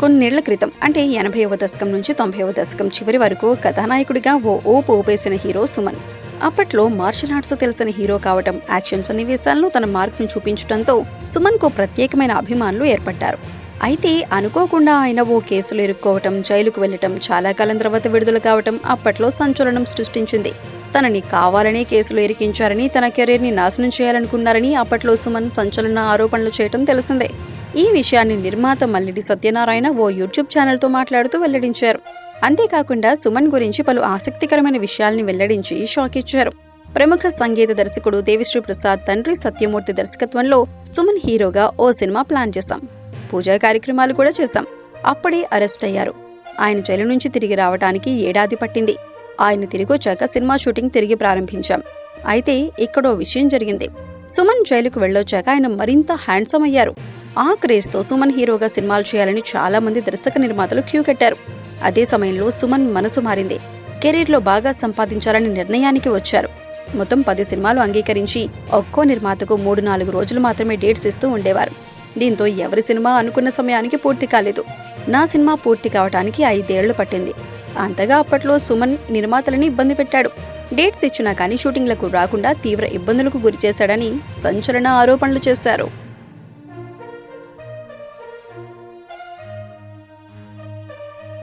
కొన్నేళ్ళ క్రితం అంటే ఎనభైవ దశకం నుంచి తొంభైవ దశకం చివరి వరకు కథానాయకుడిగా ఓ ఓపు ఊపేసిన హీరో సుమన్. అప్పట్లో మార్షల్ ఆర్ట్స్ తెలిసిన హీరో కావటం యాక్షన్ సన్నివేశాల్లో తన మార్కును చూపించడంతో సుమన్కు ప్రత్యేకమైన అభిమానులు ఏర్పడ్డారు. అయితే అనుకోకుండా ఆయన ఓ కేసులో ఇరుక్కోవటం జైలుకు వెళ్ళటం చాలా కాలం తర్వాత విడుదల కావటం అప్పట్లో సంచలనం సృష్టించింది. తనని కావాలనే కేసులో ఇరికించారని తన కెరీర్ని నాశనం చేయాలనుకున్నారని అప్పట్లో సుమన్ సంచలన ఆరోపణలు చేయటం తెలిసిందే. ఈ విషయాన్ని నిర్మాత మల్లిడి సత్యనారాయణ ఓ యూట్యూబ్ ఛానల్తో మాట్లాడుతూ వెల్లడించారు. అంతేకాకుండా సుమన్ గురించి పలు ఆసక్తికరమైన విషయాల్ని వెల్లడించి షాక్ ఇచ్చారు. ప్రముఖ సంగీత దర్శకుడు దేవిశ్రీ ప్రసాద్ తండ్రి సత్యమూర్తి దర్శకత్వంలో సుమన్ హీరోగా ఓ సినిమా ప్లాన్ చేశాం. పూజా కార్యక్రమాలు కూడా చేశాం. అప్పుడే అరెస్ట్ అయ్యారు. ఆయన జైలు నుంచి తిరిగి రావడానికి ఏడాది పట్టింది. ఆయన తిరిగొచ్చాక సినిమా షూటింగ్ తిరిగి ప్రారంభించాం. అయితే ఇక్కడో విషయం జరిగింది. సుమన్ జైలుకు వెళ్ళొచ్చాక ఆయన మరింత హ్యాండ్సమ్ అయ్యారు. ఆ క్రేజ్తో సుమన్ హీరోగా సినిమాలు చేయాలని చాలా మంది దర్శక నిర్మాతలు క్యూ కట్టారు. అదే సమయంలో సుమన్ మనసు మారింది. కెరీర్లో బాగా సంపాదించాలని నిర్ణయానికి వచ్చారు. మొత్తం పది సినిమాలు అంగీకరించి ఒక్కో నిర్మాతకు మూడు నాలుగు రోజులు మాత్రమే డేట్స్ ఇస్తూ ఉండేవారు. దీంతో ఎవరి సినిమా అనుకున్న సమయానికి పూర్తి కాలేదు. నా సినిమా పూర్తి కావటానికి ఐదేళ్ళు పట్టింది. అంతగా అప్పట్లో సుమన్ నిర్మాతలని ఇబ్బంది పెట్టాడు. డేట్స్ ఇచ్చినా కానీ షూటింగ్లకు రాకుండా తీవ్ర ఇబ్బందులకు గురిచేశాడని సంచలన ఆరోపణలు చేశారు.